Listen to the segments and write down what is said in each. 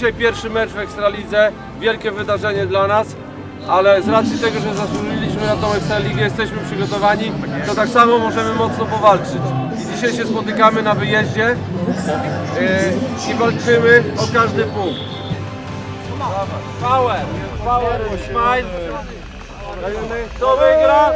Dzisiaj pierwszy mecz w Ekstralidze, wielkie wydarzenie dla nas, ale z racji tego, że zasłużyliśmy na tą Ekstraligę, jesteśmy przygotowani, to tak samo możemy mocno powalczyć. I dzisiaj się spotykamy na wyjeździe yy, i walczymy o każdy punkt. Power, power, smile. Kto wygra?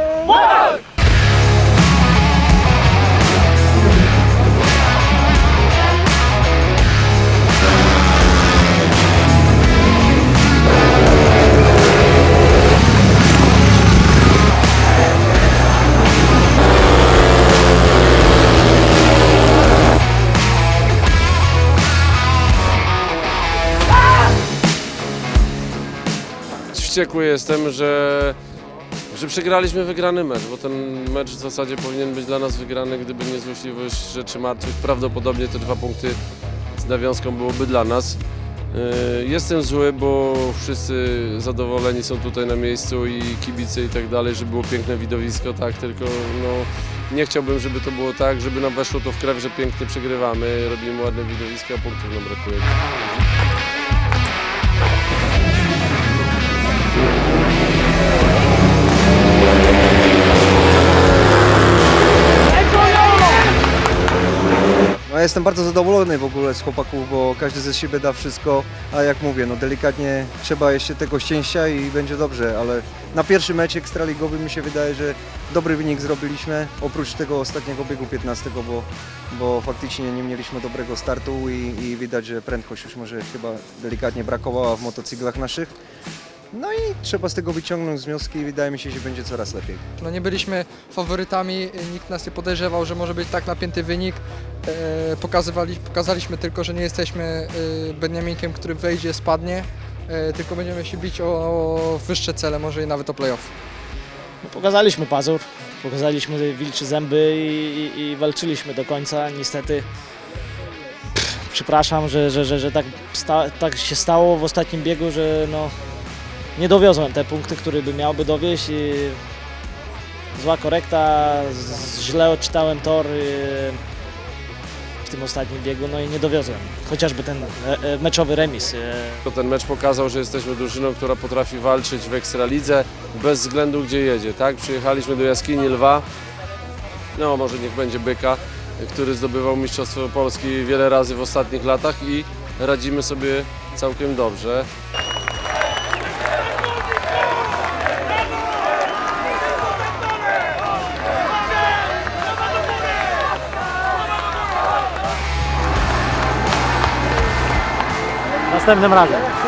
Wściekły jestem, że, że przegraliśmy wygrany mecz, bo ten mecz w zasadzie powinien być dla nas wygrany, gdyby nie złośliwość rzeczy martwych. Prawdopodobnie te dwa punkty z nawiązką byłoby dla nas. Yy, Jestem zły, bo wszyscy zadowoleni są tutaj na miejscu i kibice i tak dalej, że było piękne widowisko, tak, tylko no, nie chciałbym, żeby to było tak, żeby nam weszło to w krew, że pięknie przegrywamy, robimy ładne widowisko, a punktów nam brakuje. No, ja jestem bardzo zadowolony w ogóle z chłopaków, bo każdy ze siebie da wszystko, a jak mówię, no delikatnie trzeba jeszcze tego szczęścia i będzie dobrze, ale na pierwszy mecz ekstraligowy mi się wydaje, że dobry wynik zrobiliśmy, oprócz tego ostatniego biegu 15, bo, bo faktycznie nie mieliśmy dobrego startu i, i widać, że prędkość już może chyba delikatnie brakowała w motocyklach naszych. No i trzeba z tego wyciągnąć wnioski i wydaje mi się, że będzie coraz lepiej. No nie byliśmy faworytami, nikt nas nie podejrzewał, że może być tak napięty wynik. E, pokazywali, pokazaliśmy tylko, że nie jesteśmy e, Beniaminkiem, który wejdzie, spadnie, e, tylko będziemy się bić o, o wyższe cele, może i nawet o playoff. No, Pokazaliśmy pazur, pokazaliśmy wilczy zęby i, i, i walczyliśmy do końca. Niestety, pff, przepraszam, że, że, że, że tak, sta, tak się stało w ostatnim biegu, że no, nie dowiozłem te punkty, które by miałby dowieść. Zła korekta, źle odczytałem tor y, w tym ostatnim biegu, no i nie dowiozłem. Chociażby ten e, e, meczowy remis. e, To ten mecz pokazał, że jesteśmy drużyną, która potrafi walczyć w Ekstralidze bez względu gdzie jedzie, tak? Przyjechaliśmy do jaskini Lwa, no może niech będzie Byka, który zdobywał Mistrzostwo Polski wiele razy w ostatnich latach i radzimy sobie całkiem dobrze. Następnym razem.